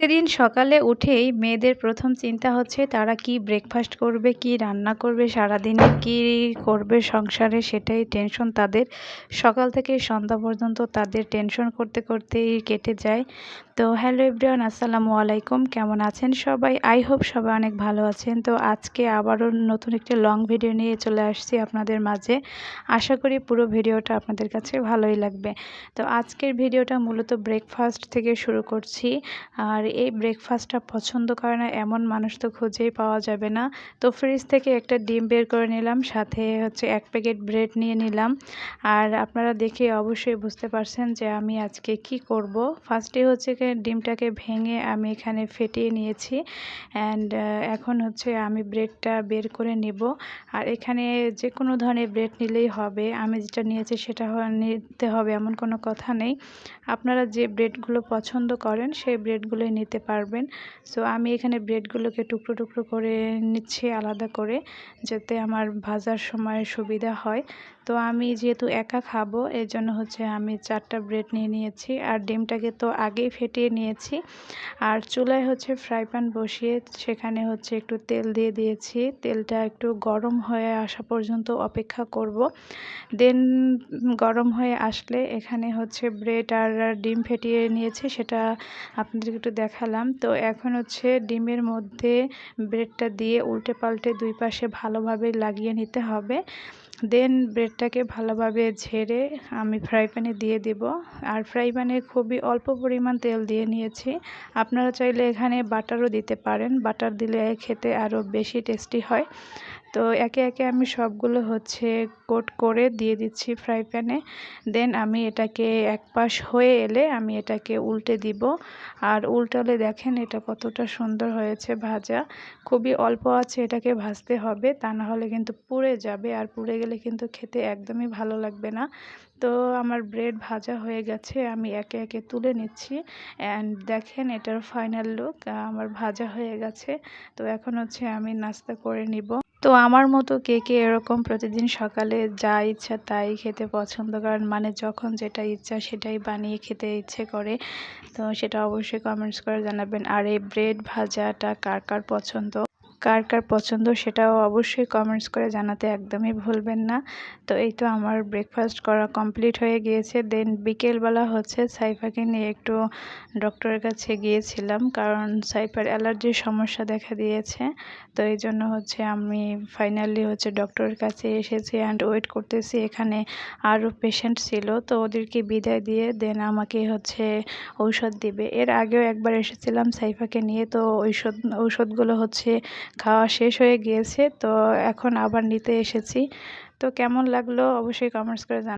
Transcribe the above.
প্রতিদিন সকালে উঠেই মেয়েদের প্রথম চিন্তা হচ্ছে, তারা কি ব্রেকফাস্ট করবে, কি রান্না করবে, সারাদিনে কি করবে সংসারে সেটাই টেনশন তাদের। সকাল থেকে সন্ধ্যা পর্যন্ত তাদের টেনশন করতে করতেই কেটে যায়। তো হ্যালো এভরিওয়ান আসসালামু আলাইকুম, কেমন আছেন সবাই? আই হোপ সবাই অনেক ভালো আছেন। তো আজকে আবারও নতুন একটি লং ভিডিও নিয়ে চলে আসছি আপনাদের মাঝে। আশা করি পুরো ভিডিওটা আপনাদের কাছে ভালোই লাগবে। তো আজকের ভিডিওটা মূলত ব্রেকফাস্ট থেকে শুরু করছি। আর এই ব্রেকফাস্টটা পছন্দ করে না, এমন মানুষ তো খুঁজেই পাওয়া যাবে না। তো ফ্রিজ থেকে একটা ডিম বের করে নিলাম, সাথে হচ্ছে এক প্যাকেট ব্রেড নিয়ে নিলাম। আর আপনারা দেখে অবশ্যই বুঝতে পারছেন যে আমি আজকে কি করব। ফার্স্টে হচ্ছে ডিমটাকে ভেঙে আমি এখানে ফেটিয়ে নিয়েছি। অ্যান্ড এখন হচ্ছে আমি ব্রেডটা বের করে নিব। আর এখানে যে কোনো ধরনের ব্রেড নিলেই হবে। আমি যেটা নিয়েছি সেটা নিতে হবে এমন কোনো কথা নেই। আপনারা যে ব্রেডগুলো পছন্দ করেন, সেই ব্রেডগুলোই নিতে পারবেন। সো আমি এখানে ব্রেডগুলোকে টুকরো টুকরো করে নিচ্ছি আলাদা করে যাতে আমার ভাজার সময় সুবিধা হয়। তো আমি যেহেতু একা খাব এর জন্য হচ্ছে আমি চারটা ব্রেড নিয়ে নিয়েছি। আর ডিমটাকে তো আগেই ফেটিয়ে নিয়েছি। আর চুলায় হচ্ছে ফ্রাই প্যান বসিয়ে সেখানে হচ্ছে একটু তেল দিয়ে দিয়েছি। তেলটা একটু গরম হয়ে আসা পর্যন্ত অপেক্ষা করব। দেন গরম হয়ে আসলে এখানে হচ্ছে ব্রেড আর ডিম ফেটিয়ে নিয়েছি। সেটা আপনাদের একটু দেখালাম। তো এখন হচ্ছে ডিমের মধ্যে ব্রেডটা দিয়ে উল্টে পাল্টে দুই পাশে ভালোভাবে লাগিয়ে নিতে হবে। দেন ব্রেডটাকে ভালোভাবে ঝেড়ে আমি ফ্রাই প্যানে দিয়ে দিব। আর ফ্রাই প্যানে খুবই অল্প পরিমাণ তেল দিয়ে নিয়েছি। আপনারা চাইলে এখানে বাটারও দিতে পারেন। বাটার দিলে খেতে আরও বেশি টেস্টি হয়। তো একে একে আমি সবগুলো হচ্ছে কোট করে দিয়ে দিচ্ছি ফ্রাই প্যানে। দেন আমি এটাকে এক পাশ হয়ে এলে আমি এটাকে উল্টে দিব। আর উল্টালে দেখেন এটা কতটা সুন্দর হয়েছে ভাজা। খুবই অল্প আছে এটাকে ভাজতে হবে, তা না হলে কিন্তু পুড়ে যাবে আর পুড়ে গেলে কিন্তু খেতে একদমই ভালো লাগবে না। তো আমার ব্রেড ভাজা হয়ে গেছে, আমি একে একে তুলে নিচ্ছি। অ্যান্ড দেখেন এটার ফাইনাল লুক আমার ভাজা হয়ে গেছে। তো এখন হচ্ছে আমি নাস্তা করে নিব। তো আমার মতো কে কে এরকম প্রতিদিন সকালে যা ইচ্ছা তাই খেতে পছন্দ করেন? মানে যখন যেটা ইচ্ছা সেটাই বানিয়ে খেতে ইচ্ছে করে। তো সেটা অবশ্যই কমেন্টস করে জানাবেন। আর এই ব্রেড ভাজাটা কার কার পছন্দ? কার কার পছন্দ সেটাও অবশ্যই কমেন্টস করে জানাতে একদমই ভুলবেন না। তো এই তো আমার ব্রেকফাস্ট করা কমপ্লিট হয়ে গিয়েছে। দেন বিকেলবেলা হচ্ছে সাইফাকে নিয়ে একটু ডক্টরের কাছে গিয়েছিলাম কারণ সাইফার অ্যালার্জির সমস্যা দেখা দিয়েছে। তো এই জন্য হচ্ছে আমি ফাইনালি হচ্ছে ডক্টরের কাছে এসেছি অ্যান্ড ওয়েট করতেছি। এখানে আরও পেশেন্ট ছিল, তো ওদেরকে বিদায় দিয়ে দেন আমাকে হচ্ছে ঔষধ দিবে। এর আগেও একবার এসেছিলাম সাইফাকে নিয়ে, তো ঔষধ, ঔষধগুলো হচ্ছে খাওয়া শেষ হয়ে গিয়েছে, তো এখন আবার নিতে এসেছি। তো কেমন লাগল অবশ্যই কমেন্টস করে জান